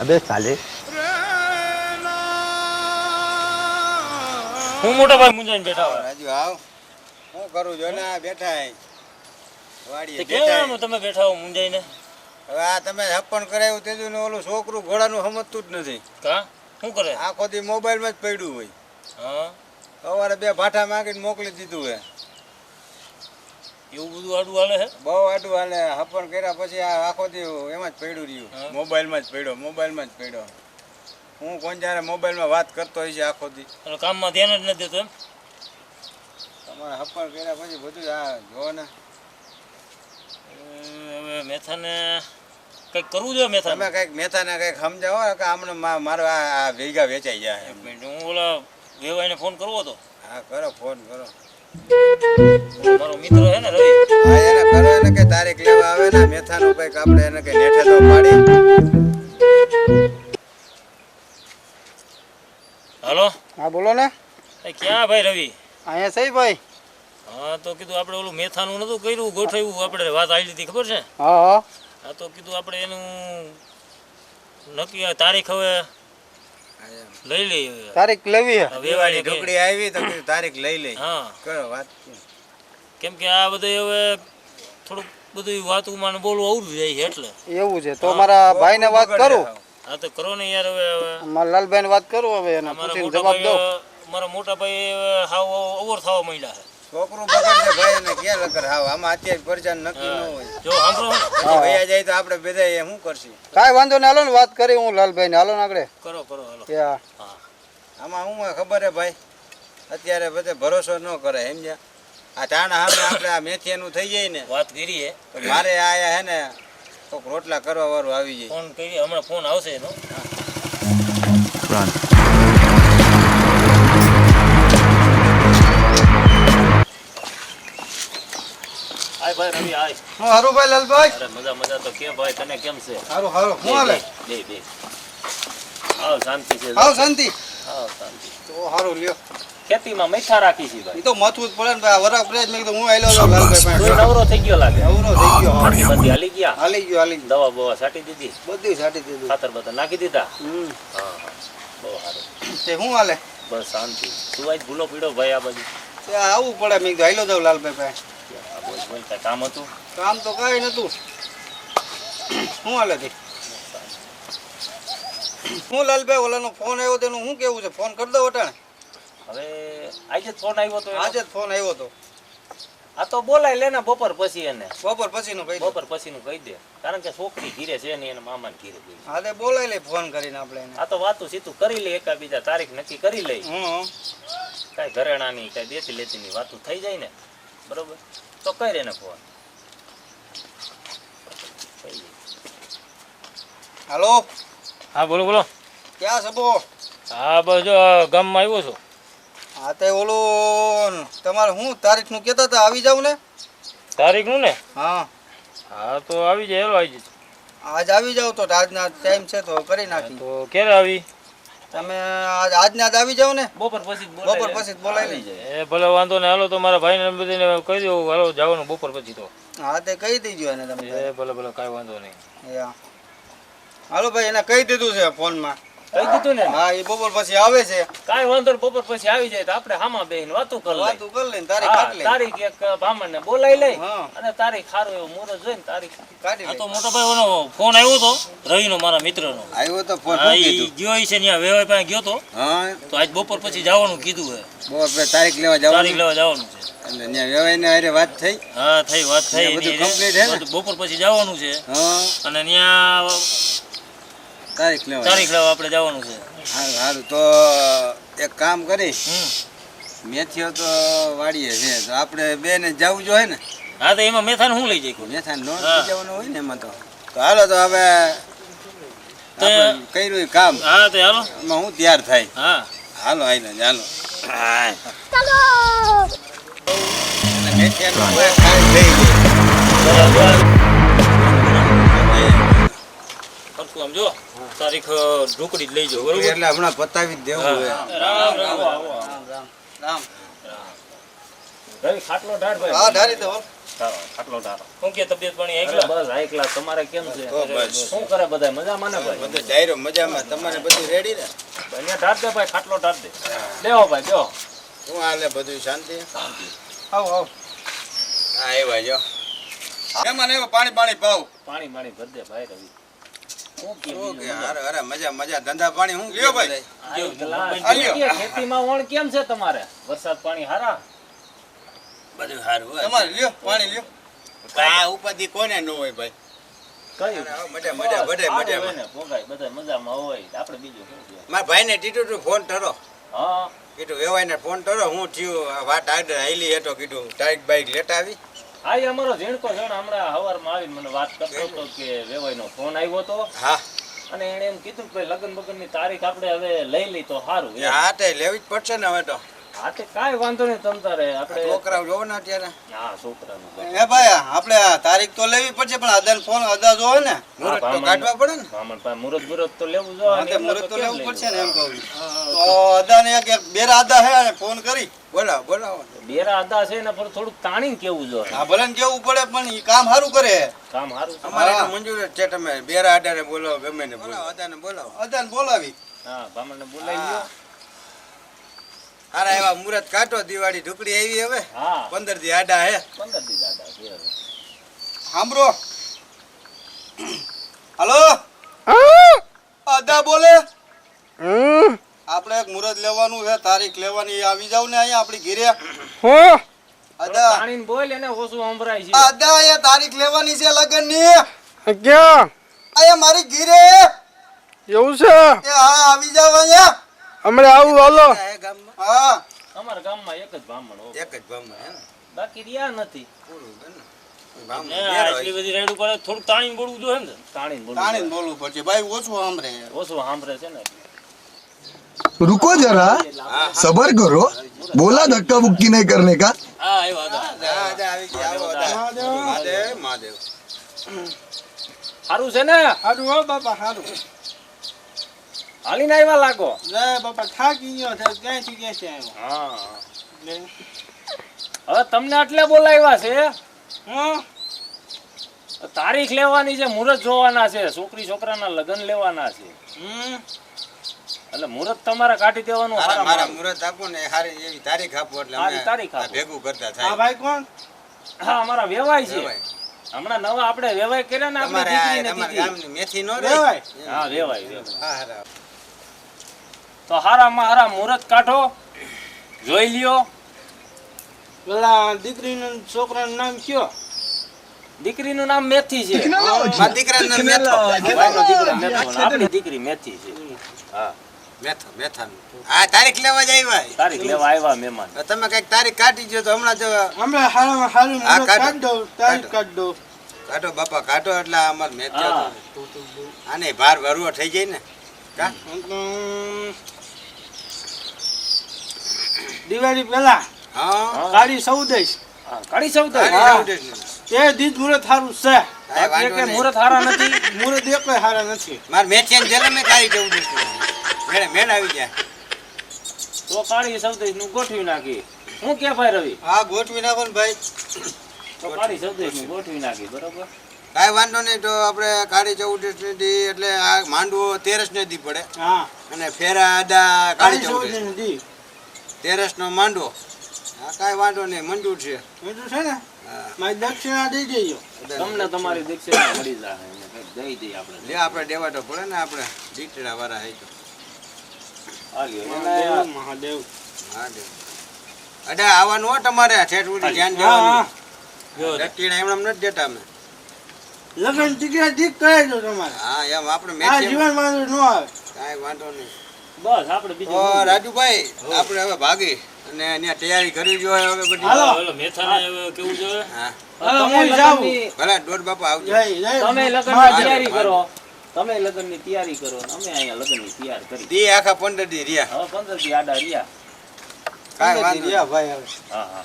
અબે સાલે હું મોટો ભાઈ મુંજાઈને બેઠા હોય. રાજુ આવ શું કરું જો ને આ બેઠા વાડીએ બેઠા હું તમે બેઠા હો મુંજાઈને? હવે આ તમે હપ્પણ કરાયું તેજું ને ઓલું છોકરું ઘોડાનું સમજતું જ નથી. કા? શું કરે? આખો દી મોબાઈલમાં જ પડ્યું હોય. હા. સવારે બે ભાઠા માંગીને મોકલી દીધું હે. એવું બધું આડું હાલે બહુ આડું હાલે. હપણ કર્યા પછી આ આખો દી એમાં જ પડ્યું રહ્યું. મોબાઈલમાં જ પડ્યો મોબાઈલમાં જ પડ્યો. હું કોણ જ્યારે મોબાઈલમાં વાત કરતો હોય છે આખો દી કામમાં ધ્યાન જ નથી દેતો એમ? તમારે હપણ કર્યા પછી બધું જ આ જો ને. હવે મેથાને કંઈક કરવું જોઈએ મેથા તમે કંઈક મેથાને કંઈક સમજાવો કે આમને મારો આ ભેગા વેચાઈ જાય હું ઓલા વેવાઈને ફોન કરવો હતો? હા કરો ફોન કરો. મારો મિત્ર હે ને રવિ? હા એને કરો એને કે તારીખ લેવા આવે ને મેથાનું કંઈક આપણે એને કઈ નેઠે તો પાડી હાલો? હા બોલો ને. એ ક્યાં ભાઈ રવિ? અહીંયા સહી ભાઈ? હા તો કીધું આપણે ઓલું મેથાનું નતું કર્યું ગોઠવ્યું આપણે વાત આવી હતી ખબર છે? હા. હા તો કીધું આપણે એનું નક્કી તારીખ હવે લઈ લઈ તારીખ લેવી આ દિવાળી ઢોકળી આવી તો તારીખ લઈ લઈ. હા. કયો વાત કેમ કે આ બધું હવે થોડુંક બધું વાતું ને બોલવું અવરું જાય છે એટલે. એવું છે. તો મારા ભાઈને વાત કરું. હા તો કરો ને યાર હવે મારા લાલભાઈને વાત કરું હવે એને પૂછીને જવાબ દો મારા મોટા ભાઈ હવે હાવ ઓવર થવા માંડ્યા છે. છોકરું બગડશે ભાઈ એને ક્યાં લગર હાવ. આમાં અત્યારે પરચાન નક્કી ન હોય. જો સાંભળો પછી વયા જાય તો આપણે બધા એ શું કરશું? કાંઈ વાંધો નહીં હાલો ને વાત કરી હું લાલભાઈને. હાલો ને આગળ. કરો કરો હાલો. હા. આમાં હું ખબર હે ભાઈ? અત્યારે બધે ભરોસો ન કરે સમજ્યા? આ ટાણા સામે આપણે આ મેથીનું થઈ જાય ને. વાત કરીએ. મારે આયા હે ને કોક રોટલા કરવા વાળું આવી જાય. ફોન કરીએ. હમણાં ફોન આવશે એનો. આય ભાઈ રવિ આય. હું હારું ભાઈ લાલભાઈ. અરે મજા મજા તો કેમ ભાઈ તને કેમ છે? હારું હારું હું હાલે? બે બે આવ શાંતિ છે શાંતિ? આવ શાંતિ. તો હારું લ્યો. ખેતીમાં મીઠા રાખી છે ભાઈ. તો માથું જ પડે ને ભાઈ આ વરાપ મેં હું આવેલો છું લાલભાઈ નવરો થઈ ગયો લાગે. અવરો થઈ ગયો. બધી હાલી ગયા? હાલી ગયો હાલી દવા બવા સાટી દીધી? બધું છાંટી દીધું. ખાતર નાખી દીધા? હમ. હા બહુ સારું. તે હું હાલે? બસ શાંતિ. તું આજ ભૂલો પીડો ભાઈ આ બધું આવું પડે મેં કીધું હાલો જાઉં લાલભાઈ આ બોલ બોલ કાંઈ કામ હતું? કામ તો કાંઈ નતું શું હાલે છે? હું લાલભાઈ ઓલાનો ફોન આવ્યો તેનું શું કેવું છે? ફોન કરી દો અટાણે હવે આજે જ ફોન આવ્યો તો આજે જ ફોન આવ્યો તો. આ તો બોલાય લેને બપોર પછી એને. બપોર પછીનું કહી દો. બપોર પછીનું કહી દે. કારણ કે છોકરી ઘીરે છે ને એને મામાને ઘીરે ગઈ હા તે બોલાવી લે ફોન કરીને આપણે એને. આ તો વાતું સીતું કરી લે એકાબીજા તારીખ નક્કી કરી લઈ હં કાંઈ ઘરેણાની કાંઈ દેતી લેતીની વાતું થઈ જાય ને. બરોબર? તો કઈ એને ફોન હાલો? હા બોલો બોલો. ક્યાં સબો હા બસ જો ગામમાં આવ્યો છું. હા તે ઓલું તમારે શું તારીખનું કહેતા હતા આવી જાવ ને? તારીખનું ને? હા. હા તો આવી જાય હેલો આવી જાય આજ આવી જાવ તો આજના ટાઈમ છે તો કરી નાખી તો ક્યારે આવી? તમે આજ આજના જ આવી જાવ ને. બપોર પછી બપોર પછી બોલાવી જાય એ ભલે વાંધો ને હાલો તો મારા ભાઈને બધીને કહી દઉં હાલો જવાનું બપોર પછી તો. હા તે કહી દેજો એને તમે. એ ભલે ભલે કાંઈ વાંધો નહીં. હા. હાલો ભાઈ એને કહી દીધું છે ફોનમાં. કહી દીધું ને? હા એ બપોર પછી આવે છે. કાઈ વાંધો નહીં બપોર પછી આવી જાય તો આપણે હામાં બેહીને વાતું કરી વાતું કરી લઈને તારીખ હા, કાઢી લે તારીખ એક બ્રાહ્મણને બોલાવી લઈ હા. અને તારીખ ખારો એવો મોરો જોઈને તારીખ કાઢી આ લે તો મોટો ભાઈ ઓનો ફોન આવ્યો તો રવિનો મારા મિત્રનો. આવ્યો તો ફોન કીધું ગયો છે ત્યાં વેવાઈ પાસે ગયો તો. હા. તો આજ બપોર પછી જવાનું કીધું હે. બપોર તારીખ લેવા તારીખ લેવા જવાનું છે. એટલે ત્યાં વાત થઈ? હા થઈ વાત થઈ. બધું એની હે બપોર પછી જવાનું છે. હા. અને ત્યાં તારીખ લેવા તારીખ લેવા આપણે જવાનું છે. સારું સારું તો એક કામ કરી. હમ. મેથીઓ તો વાડીએ છે. તો આપણે બે ને જવું જોઈએ ને. હા તો એમાં મેથાને શું લઈ જાય કોઈ? નો જવાનું હોય ને એમાં તો. તો હાલો તો હવે કર્યું કામ. હા તો હાલો. એમાં હું તૈયાર થાય. હા. હાલો હાલો હાલો. હા. મેથીયાનું કોઈ ખાઈ થઈ. સરખું આમ જો. તારીખ જ લઈ જાઓ બરોબર? એટલે હમણાં પતાવી દેવું રામ રામ રામ રામ રામ. રવિ ખાટલો ઢાળ ભાઈ. હા ધારી દો. ઢારો, ખાટલો ઢારો. શું કે તબિયત પાણી એકલા? બસ હાઈ તમારે કેમ છે? શું કરે બધા મજામાં ને ભાઈ? બધા ડાયરો મજામાં. તમારે બધું રેડી ને? અહીંયા ઢાળ દે ભાઈ ખાટલો ઢાળ દે. લેવો ભાઈ બેહો શું હાલે બધું શાંતિ? આવ આવ. હા એવા જો. એમાં ને પાણી પાણી ભાવ પાણી પાણી ભર દે ભાઈ રવિ. મજા મજા. ધંધા પાણી હું ભાઈ. કે ખેતીમાં વણ કેમ છે તમારે? વરસાદ પાણી હારા? બધું સારું તમારે લ્યો પાણી લ્યો. આ ઉપાધિ કોને ન હોય ભાઈ? મજામાં. હોય ને, મારા ટીટુ તું ફોન કરો. હા. કીધું વેવાઈને ફોન કરો. હું થયું વાત આગળ હાલી હતો કીધું ટાઈટ બાઈક લેટ આવી. હા એ અમારો ઝીણકો જણ હમણાં હવારમાં આવીને મને વાત કરતો હતો કે વેવાઈનો ફોન આવ્યો હતો. હા. અને એણે એમ કીધું કે ભાઈ લગ્ન બગનની તારીખ આપણે હવે લઈ લઈ તો સારું હા તે લેવી જ પડશે ને હવે તો. હા તે કાંઈ વાંધો નહીં તમ તારે આપણે છોકરા જોવો ને અત્યારે. હા છોકરાનું ભાઈ. એ ભાઈ આપણે આ તારીખ તો લેવી પડશે પણ અદાન ફોન અદા જોવે ને. મુહૂર્ત તો કાઢવા પડે ને. બ્રાહ્મણ પાસે મુહૂર્ત બુહૂર્ત તો લેવું જો અને મુહૂર્ત તો લેવું પડશે ને એમ કહું તો અદાને એક એક બેરા અદા હે ફોન કરી. બોલાવો બોલાવો. બેરા આદા છે ને પર થોડુંક તાણી કેવું જોઈએ હા ભલે કેવું પડે પણ એ કામ સારું કરે. કામ સારું અમારે તો મંજૂર છે તમે બેરા આડાને બોલાવો ગમે ને બોલાવો. અદાને બોલાવો. અદાને બોલાવી. હા બ્રાહ્મણને બોલાવી લ્યો. હારા એવા મુરત કાટો દિવાળી ઢુકડી આવી હવે. હા. પંદર દી આડા હે. પંદર દી આડા છે હવે. સાંભળો હલો? અદા બોલે? આપણે એક મુરત લેવાનું છે તારીખ લેવાની આવી જાવ ને અહીંયા આપણી ઘીરે. થોડુંક અદા. તાણીને બોલ એને ઓછું સંભળાય છે. અદા એ તારીખ લેવાની છે લગનની. ક્યાં? અહીંયા મારી ઘીરે. એવું છે? એ હા આવી જાવ અહીંયા. હમણાં આવું હાલો. હે ગામમાં. હા. અમારા ગામમાં એક જ બ્રાહ્મણ હો. એક જ બ્રાહ્મણ હે ને? બાકી રહ્યા નથી. થોડુંક તાણીને બોલવું જોઈએ ને. તાણી બોલવું તાણીને બોલવું પડશે. ભાઈ ઓછું સાંભળે. ઓછું સાંભળે છે ને रुको जरा હા सबर करो बोला धक्का मुक्की नहीं करने का હા આવ્યો હતા અદા, અદા આવી ગયા આવો અદા. મહાદેવ મહાદેવ સારું છે ને સારું હો બાપા સારું હાલીને આવ્યા લાગો લે બાપા થાકી ગયો છે ક્યાંથી ક્યાંથી આવ્યો હા હવે તમને આટલે બોલાવ્યા છે હા તારીખ લેવાની છે મુહૂર્ત જોવાના છે છોકરી છોકરાના લગ્ન લેવાના છે હમ એટલે મુહૂર્ત તમારે કાઢી દેવાનું મારા હારા મારા મુહૂર્ત આપો ને એ એવી તારીખ આપો એટલે અમે તારીખ આપો. ભેગું કરતા આ થાય. ભાઈ કોણ? હા અમારા વેવાય છે. હમણાં નવા આપણે વેવાય કર્યા ને આપણે દીકરીને તમારા ગામની મેથી નો રે? હા વેવાય હા હારા. તો હારામાં હારા મુહૂર્ત કાઢો જોઈ લ્યો. પેલા દીકરીનું છોકરાનું નામ કયો? દીકરીનું નામ મેથી છે. દીકરાનું નામ મેથો દીકરી મેથી છે. હા. મેથો મેથાનું. આ તારીખ લેવા જ આવ્યા તારીખ લેવા આવ્યા મહેમાન. તમે કંઈક તારીખ કાઢી જો તો હમણાં જો હમણાં હારામાં હારું હા, મુહૂર્ત કાઢો. કાઢ દઉં તારીખ કાઢ. દઉં કાઢો બાપા કાઢો એટલે અમાર મેથો આને ભાર ભરવો થઈ જાય ને. કા? દિવાળી પહેલા હા. કાળી સૌદેશ હા, કાઢી સૌ તો દીજ મુહૂર્ત સારું છે. મુહૂર્ત હારા નથી. મુહૂર્ત એક હારા નથી. મારે મેથિયાને જલમે કાઢી જવું જોઈએ મેળે મેળ આવી જાય. તો કાળી સૌદેશનું ગોઠવી નાખી. હું કે ભાઈ રવિ? હા ગોઠવી નાખો ને ભાઈ. તો કાળી સૌદેશનું ગોઠવી નાખી બરોબર? કાંઈ વાંધો નહીં તો આપણે કાળી ચૌદશ દી એટલે આ માંડવો તેરસ ને દી પડે. હા. અને ફેરા આદા કાળી ચૌદશ દી. તેરસ નો માંડવો. હા કાંઈ વાંધો નહીં મંજૂર છે. એટલું છે ને? મારી દક્ષિણા દઈ દેજો. તમને તમારી દક્ષિણા મળી જાય દઈ દઈએ આપણે. લે આપણે દેવા તો પડે ને આપણે દીકરા વાળા હે તો. મહાદેવ એને મહાદેવ. હા દેવ અડે આવવાનું હો તમારે ઠેઠ ધ્યાન હા હા. દેવાનું રટીડા એમ નથી દેતા અમે. લગ્ન ટીકડા ઠીક કરાવી દો તમારે. હા એમ આપણે આ જીવનમાં ન આવે. કાંઈ વાંધો નહીં. બસ આપણે બીજું તો રાજુભાઈ આપણે હવે ભાગી. અને ત્યાં તૈયારી કરવી જોઈએ હવે બધી. હાલો. મેથાને હવે કેવું જોઈએ? હા. ભલે દોઢ બાપા આવજો. તમે તૈયારી કરો. તમે લગ્નની તૈયારી કરો ને અમે અહીંયા લગ્નની તૈયાર કરી. દી આખા પંદર દી રહ્યા. હવે પંદર દી આડા રહ્યા. કાંઈ વાંધો રહ્યા. ભાઈ હવે. હા હા.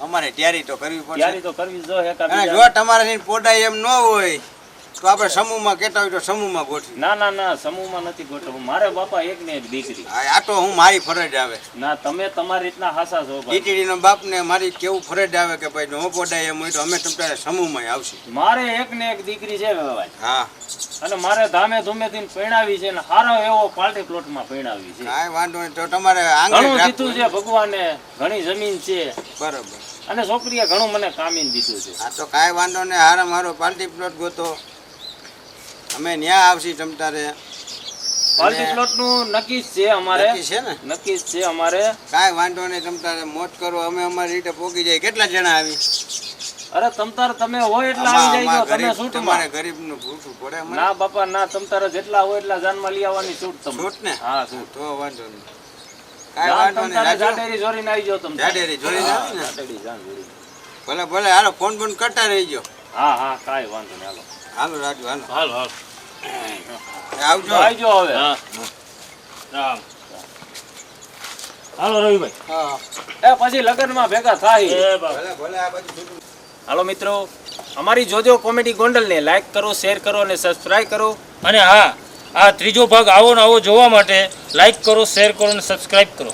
અમારે તૈયારી તો કરવી પડે તૈયારી તો કરવી જો અને જો તમારે પોડા એમ ન હોય તો આપણે સમૂહમાં કહેતા હોય તો સમૂહમાં ગોઠવી. ના ના ના સમૂહમાં નથી ગોઠવું મારે બાપા એક ને એક દીકરી. આ તો હું મારી ફરજ આવે. ના તમે તમારી રીતના હાસા છો ભાઈ. બાપ ને મારી કેવું ફરજ આવે કે ભાઈ નો પોડાય એમ હોય તો અમે તમારે સમૂહમાં આવશે. મારે એક ને એક દીકરી છે ભાઈ હા. અને મારે ધામે ધૂમે થી પૈણાવી છે ને સારો એવો પાર્ટી પ્લોટમાં પૈણાવી છે. કાંઈ વાંધો નહીં તો તમારે ઘણું દીધું છે ભગવાને ઘણી જમીન છે. બરોબર. અને છોકરીએ ઘણું મને કામીન દીધું છે. આ તો કાંઈ વાંધો નહીં હારા મારો પાર્ટી પ્લોટ ગોતો. અમે ન્યા આવશી તમ તારે પાર્ટી પ્લોટનું નક્કી છે અમારે. નક્કી છે ને? નક્કી છે અમારે. કાંઈ વાંધો નહીં તમ તારે મોજ કરો. અમે અમારી રીતે પોગી જાય. કેટલા જણા આવી? અરે તમતાર તમે હોય એટલા આવી જાય તમે ગરીબ- મારે ગરીબ ગરીબનું ભૂખું પડે. ના બાપા ના તમતાર જેટલા હોય એટલા જાનમાં લઈ આવવાની છૂટ તમે છૂટ ને? હા છૂટ. તો વાંધો નહીં. કાંઈ વાંધો નહીં. તમતારે જાડેરી જોરીને આવી જાવ તમે જાડેરી જોરીને આવી ને? જાડેરી જાન જોડીને. ભલે ભલે હાલો ફોન ફોન કરતા રહીજો. હા હા કાંઈ વાંધો નહીં હાલો. હાલો રાજુ હાલો. હાલ હાલ. આવજો. આવજો હવે. હા. રામ. હાલો રવિભાઈ. હા. એ પછી લગ્નમાં ભેગા થાય. હાલો મિત્રો. અમારી જોજો કોમેડી ગોંડલને લાઈક કરો શેર કરો અને સબસ્ક્રાઇબ કરો. અને હા આ ત્રીજો ભાગ આવો ને આવો જોવા માટે લાઈક કરો શેર કરો અને સબસ્ક્રાઇબ કરો.